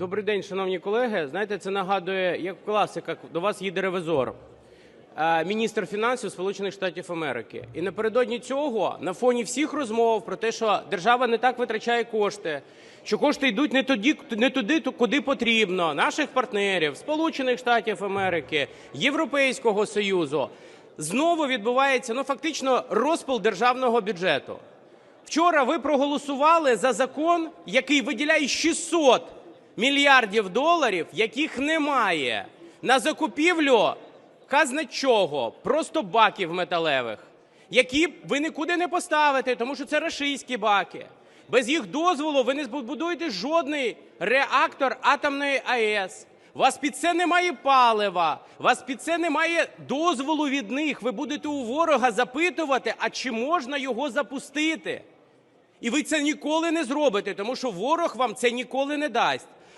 Добрий день, шановні колеги. Знаєте, це нагадує, як в класиках, до вас їде ревізор, е, міністр фінансів Сполучених Штатів Америки. І напередодні цього, на фоні всіх розмов про те, що держава не так витрачає кошти, що кошти йдуть не туди, не туди, куди потрібно, наших партнерів, Сполучених Штатів Америки, Європейського Союзу, знову відбувається ну фактично розпил державного бюджету. Вчора ви проголосували за закон, який виділяє 600 мільярдів доларів, яких немає, на закупівлю казна чого, просто баків металевих, які ви нікуди не поставите, тому що це рашистські баки. Без їх дозволу ви не збудуєте жодний реактор атомної АЕС. У вас під це немає палива, у вас під це немає дозволу від них. Ви будете у ворога запитувати, а чи можна його запустити. І ви це ніколи не зробите, тому що ворог вам це ніколи не дасть.